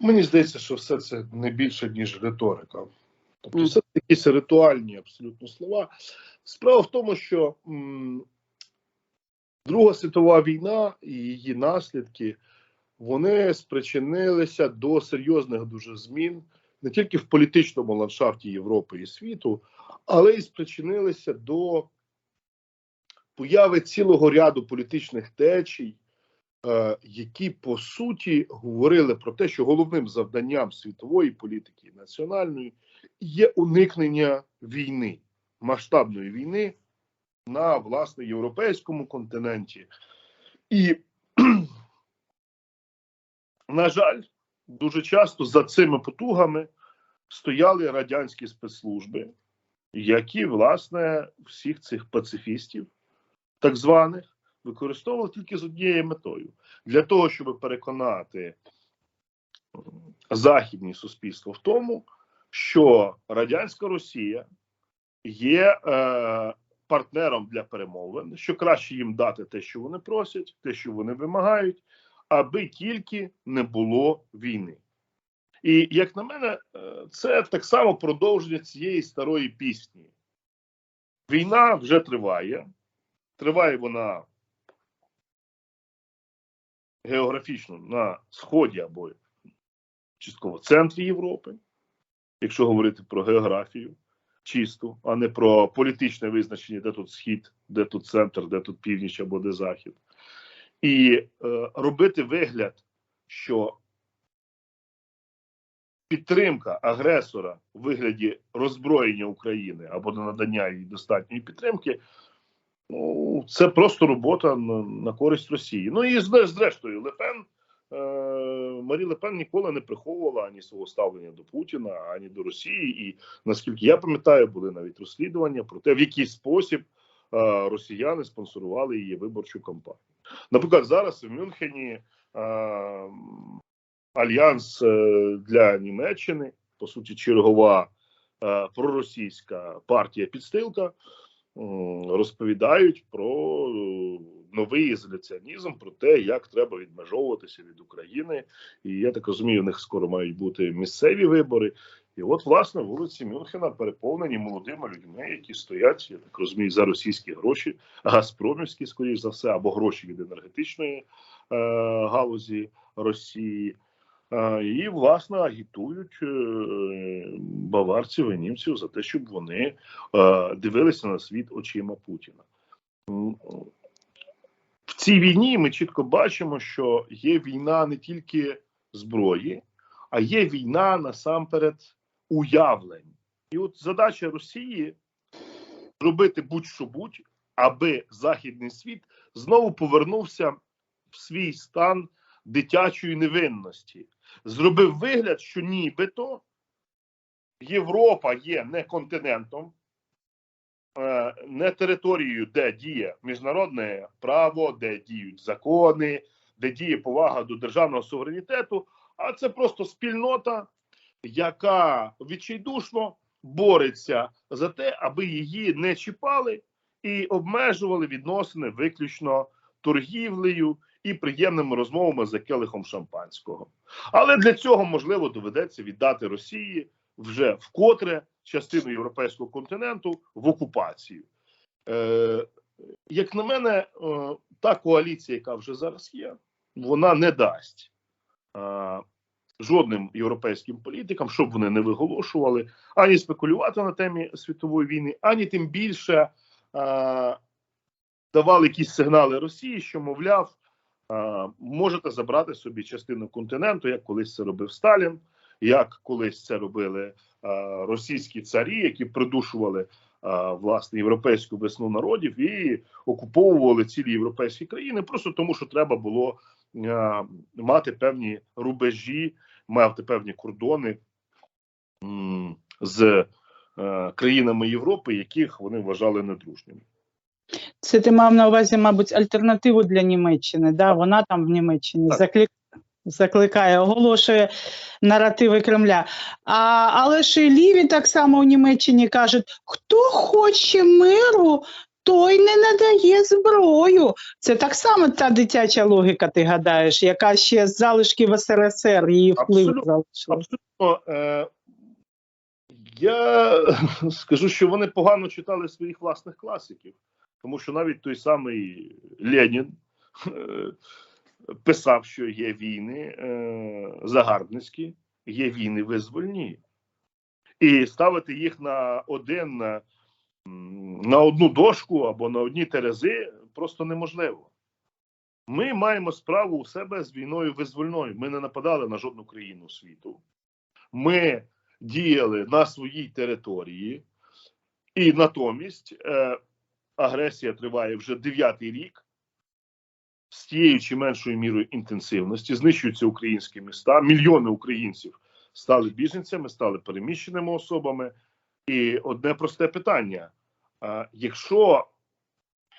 Мені здається, що все це не більше, ніж риторика. Тобто, це якісь ритуальні абсолютно слова. Справа в тому, що м, Друга світова війна і її наслідки вони спричинилися до серйозних дуже змін не тільки в політичному ландшафті Європи і світу, але й спричинилися до появи цілого ряду політичних течій, які по суті говорили про те, що головним завданням світової політики національної є уникнення війни, масштабної війни на власне європейському континенті. І, на жаль, дуже часто за цими потугами стояли радянські спецслужби, які, власне, всіх цих пацифістів, так званих, використовували тільки з однією метою для того, щоб переконати західні суспільства в тому, що радянська Росія є е, партнером для перемовин, що краще їм дати те, що вони просять, те, що вони вимагають, аби тільки не було війни. І як на мене, е, це так само продовження цієї старої пісні. Війна вже триває, триває вона географічно на сході або частково центрі Європи, якщо говорити про географію чисту, а не про політичне визначення, де тут схід, де тут центр, де тут північ або де захід. І е, робити вигляд, що підтримка агресора у вигляді роззброєння України або надання їй достатньої підтримки. Ну, це просто робота на, користь Росії. Ну і зрештою, Лепен е, Марі Лепен ніколи не приховувала ані свого ставлення до Путіна, ані до Росії. І наскільки я пам'ятаю, були навіть розслідування про те, в який спосіб е, росіяни спонсорували її виборчу кампанію. Наприклад, зараз в Мюнхені е, альянс для Німеччини, по суті, чергова проросійська партія підстилка розповідають про е, новий ізоляціонізм, про те, як треба відмежовуватися від України. І я так розумію, у них скоро мають бути місцеві вибори. І от, власне, вулиці Мюнхена переповнені молодими людьми, які стоять, я так розумію, за російські гроші, газпромівські, скоріш за все, або гроші від енергетичної е, галузі Росії. Е, І, власне, агітують е, баварців і німців за те, щоб вони е, дивилися на світ очима Путіна. В цій війні ми чітко бачимо, що є війна не тільки зброї, а є війна насамперед уявлень. І от задача Росії зробити будь-що будь, аби західний світ знову повернувся в свій стан дитячої невинності, зробив вигляд, що нібито Європа є не континентом, е, не територією, де діє міжнародне право, де діють закони, де діє повага до державного суверенітету, а це просто спільнота, яка відчайдушно бореться за те, аби її не чіпали і обмежували відносини виключно торгівлею і приємними розмовами за келихом шампанського. Але для цього можливо доведеться віддати Росії вже вкотре частину європейського континенту в окупацію. Е, як на мене, е, та коаліція, яка вже зараз є, вона не дасть е, жодним європейським політикам, щоб вони не виголошували, ані спекулювати на темі світової війни, ані тим більше е, давали якісь сигнали Росії, що мовляв, можете забрати собі частину континенту, як колись це робив Сталін, як колись це робили е, російські царі, які придушували. е, Власне, європейську весну народів і окуповували цілі європейські країни, просто тому, що треба було е, мати певні рубежі, мати певні кордони з е, країнами Європи, яких вони вважали недружніми. Це ти мав на увазі, мабуть, альтернативу для Німеччини. Да? Вона там в Німеччині Так. заклик... закликає, оголошує наративи Кремля. А, але ж і ліві так само у Німеччині кажуть: хто хоче миру, той не надає зброю. Це так само та дитяча логіка, ти гадаєш, яка ще з залишків СРСР її вплив Абсолютно. Абсолютно. Е, я скажу, що вони погано читали своїх власних класиків, тому що навіть той самий Ленін е, писав, що є війни е, загарбницькі, є війни визвольні. І ставити їх на один на, на одну дошку або на одні терези просто неможливо. Ми маємо справу у себе з війною визвольною. Ми не нападали на жодну країну світу. Ми діяли на своїй території, і натомість е, агресія триває вже дев'ятий рік з тією чи меншою мірою інтенсивності. Знищуються українські міста. Мільйони українців стали біженцями, стали переміщеними особами. І одне просте питання: якщо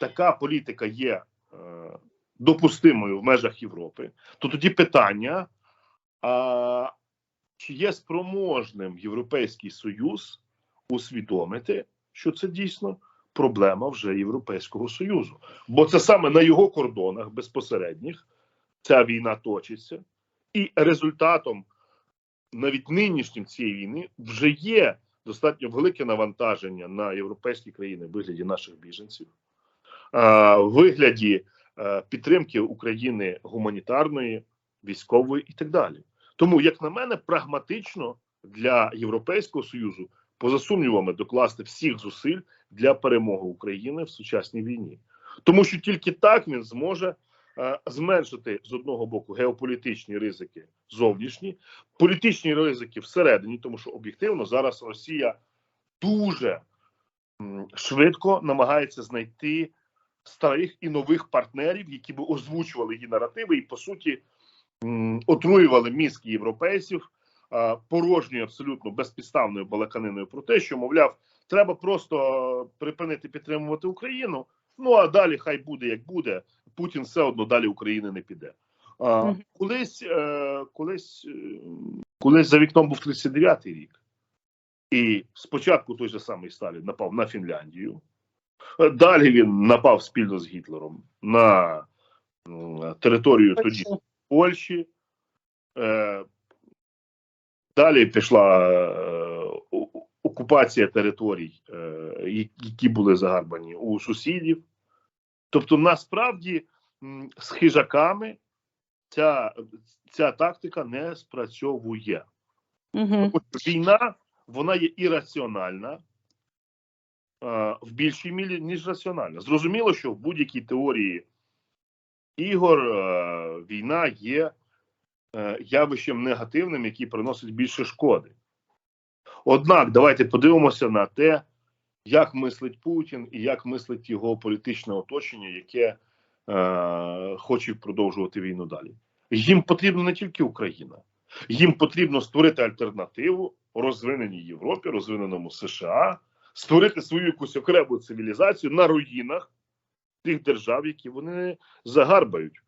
така політика є е, допустимою в межах Європи, то тоді питання: а, чи є спроможним Європейський Союз усвідомити, що це дійсно проблема вже Європейського Союзу? Бо це саме на його кордонах безпосередніх ця війна точиться, і результатом навіть нинішнім цієї війни вже є достатньо велике навантаження на європейські країни в вигляді наших біженців, в вигляді е, підтримки України гуманітарної, військової і так далі. Тому, як на мене, прагматично для Європейського союзу, поза сумнівами, докласти всіх зусиль для перемоги України в сучасній війні, тому що тільки так він зможе е, зменшити з одного боку геополітичні ризики зовнішні, політичні ризики всередині, тому що об'єктивно зараз Росія дуже швидко намагається знайти старих і нових партнерів, які би озвучували її наративи, і по суті отруювали мізки європейців порожньою абсолютно безпідставною балаканиною про те, що мовляв, треба просто припинити підтримувати Україну. Ну а далі хай буде як буде. Путін все одно далі України не піде. А, колись, е, колись, е, колись за вікном був 39-й рік, і спочатку той же самий Сталін напав на Фінляндію. Е, Далі він напав спільно з Гітлером на територію тоді Польщі. Е, далі пішла е, окупація територій, е, які були загарбані у сусідів. Тобто, насправді з хижаками ця, ця тактика не спрацьовує. Угу. Війна вона є ірраціональна е, в більшій мірі, ніж раціональна. Зрозуміло, що в будь-якій теорії ігор е, війна є явищем негативним, який приносить більше шкоди. Однак, давайте подивимося на те, як мислить Путін і як мислить його політичне оточення, яке е, хоче продовжувати війну далі. Їм потрібна не тільки Україна, їм потрібно створити альтернативу розвиненій Європі, розвиненому США, створити свою якусь окрему цивілізацію на руїнах тих держав, які вони загарбають.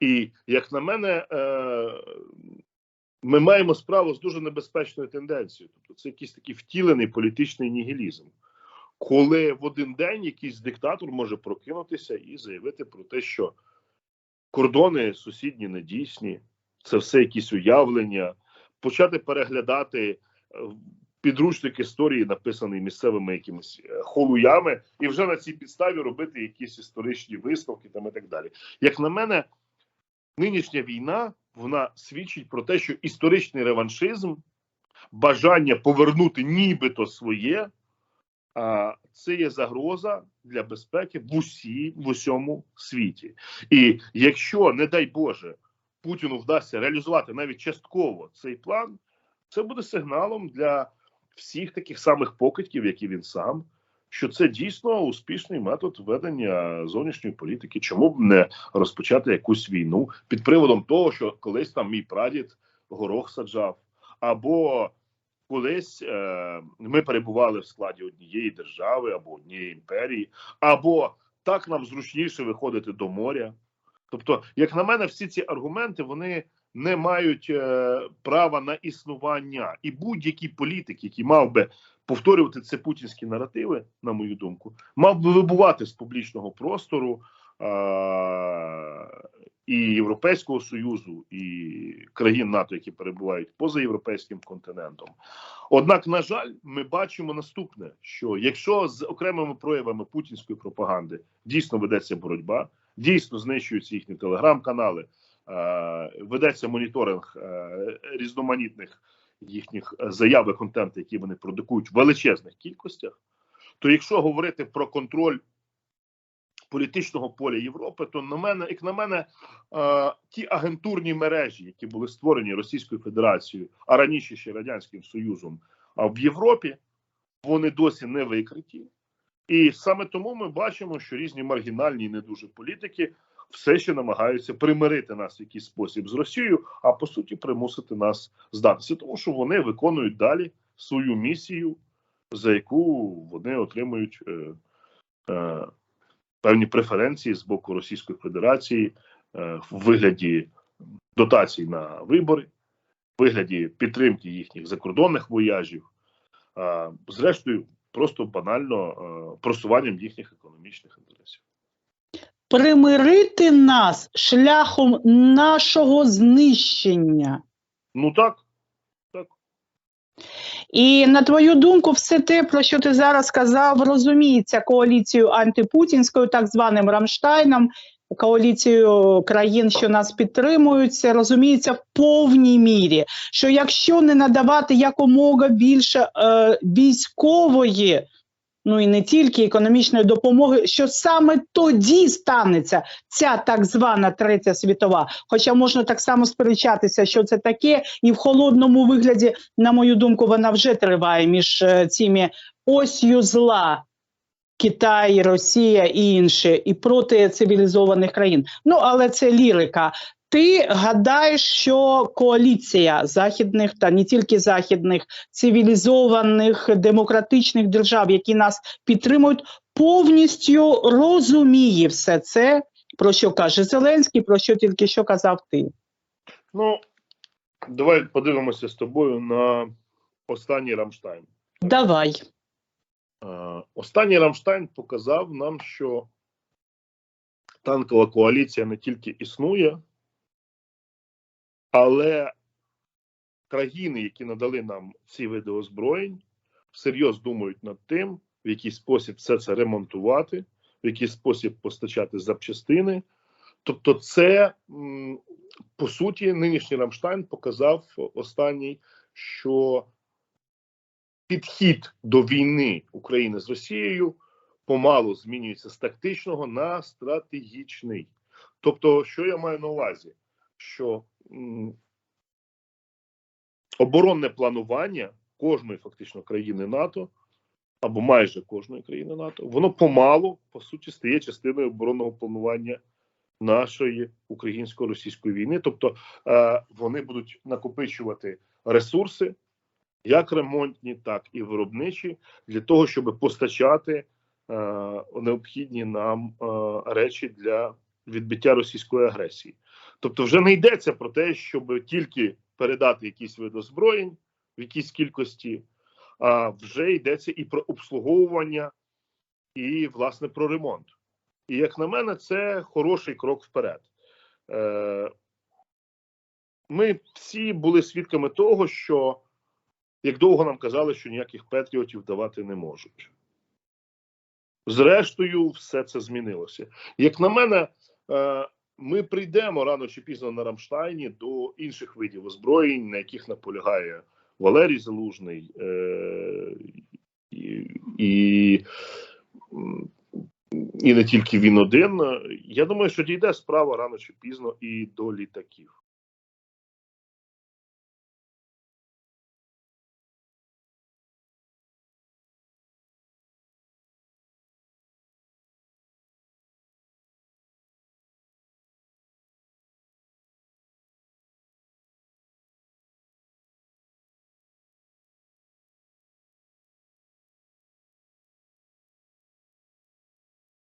І як на мене, е, ми маємо справу з дуже небезпечною тенденцією. Тобто, це якийсь такий втілений політичний нігілізм, коли в один день якийсь диктатор може прокинутися і заявити про те, що кордони сусідні недійсні, це все якісь уявлення, почати переглядати е, підручник історії, написаний місцевими якимись е, холуями, і вже на цій підставі робити якісь історичні висновки там і так далі. Як на мене, нинішня війна вона свідчить про те, що історичний реваншизм, бажання повернути нібито своє, а, це є загроза для безпеки в усі в усьому світі. І якщо, не дай Боже, Путіну вдасться реалізувати навіть частково цей план, це буде сигналом для всіх таких самих покидьків, як і він сам, що це дійсно успішний метод ведення зовнішньої політики. Чому б не розпочати якусь війну під приводом того, що колись там мій прадід горох саджав, або колись е, ми перебували в складі однієї держави або однієї імперії, або так нам зручніше виходити до моря. Тобто, як на мене, всі ці аргументи вони не мають е, права на існування, і будь-який політик, який мав би повторювати це путінські наративи, на мою думку, мав би вибувати з публічного простору а, і Європейського Союзу, і країн НАТО, які перебувають поза європейським континентом. Однак, на жаль, ми бачимо наступне: що якщо з окремими проявами путінської пропаганди дійсно ведеться боротьба, дійсно знищуються їхні телеграм-канали, е, ведеться моніторинг е, різноманітних їхніх е, заяв і контенту, які вони продукують в величезних кількостях, то якщо говорити про контроль політичного поля Європи, то на мене, як на мене, е, ті агентурні мережі, які були створені Російською Федерацією, а раніше ще Радянським Союзом, а в Європі вони досі не викриті. І саме тому ми бачимо, що різні маргінальні не дуже політики все ще намагаються примирити нас в якийсь спосіб з Росією, а по суті примусити нас здатися, тому що вони виконують далі свою місію, за яку вони отримують е, е, певні преференції з боку Російської Федерації е, в вигляді дотацій на вибори, в вигляді підтримки їхніх закордонних вояжів, а зрештою, просто банально е, просуванням їхніх економічних інтересів. Примирити нас шляхом нашого знищення. Ну так, І на твою думку, все те, про що ти зараз сказав, розуміється коаліцією антипутінською, так званим Рамштайном, коаліцією країн, що нас підтримують, це розуміється в повній мірі. Що якщо не надавати якомога більше е, військової, ну і не тільки економічної допомоги, що саме тоді станеться ця так звана третя світова. Хоча можна так само сперечатися, що це таке, і в холодному вигляді, на мою думку, вона вже триває між е, цими осью зла. Китай, Росія і інші, і проти цивілізованих країн. Ну але це лірика. Ти гадаєш, що коаліція західних та не тільки західних цивілізованих демократичних держав, які нас підтримують, повністю розуміє все це, про що каже Зеленський, про що тільки що казав ти. ну давай подивимося з тобою на останній Рамштайн. Давай. Е, Останній Рамштайн показав нам, що танкова коаліція не тільки існує, але країни, які надали нам ці види озброєнь, всерйоз думають над тим, в який спосіб все це ремонтувати, в який спосіб постачати запчастини. Тобто, це по суті нинішній Рамштайн показав останній, що підхід до війни України з Росією помалу змінюється з тактичного на стратегічний. Тобто, що я маю на увазі? Що оборонне планування кожної фактично країни НАТО або майже кожної країни НАТО, воно помалу по суті стає частиною оборонного планування нашої українсько-російської війни. Тобто е, вони будуть накопичувати ресурси, як ремонтні, так і виробничі, для того, щоб постачати е, необхідні нам е, речі для відбиття російської агресії. Тобто, вже не йдеться про те, щоб тільки передати якийсь вид озброєнь в якійсь кількості, а вже йдеться і про обслуговування, і власне про ремонт. І як на мене, це хороший крок вперед. Е, Ми всі були свідками того, що як довго нам казали, що ніяких патріотів давати не можуть. Зрештою, все це змінилося. Як на мене, е, ми прийдемо рано чи пізно на Рамштайні до інших видів озброєнь, на яких наполягає Валерій Залужний, е, і, і, не тільки він один. Я думаю, що дійде справа рано чи пізно і до літаків.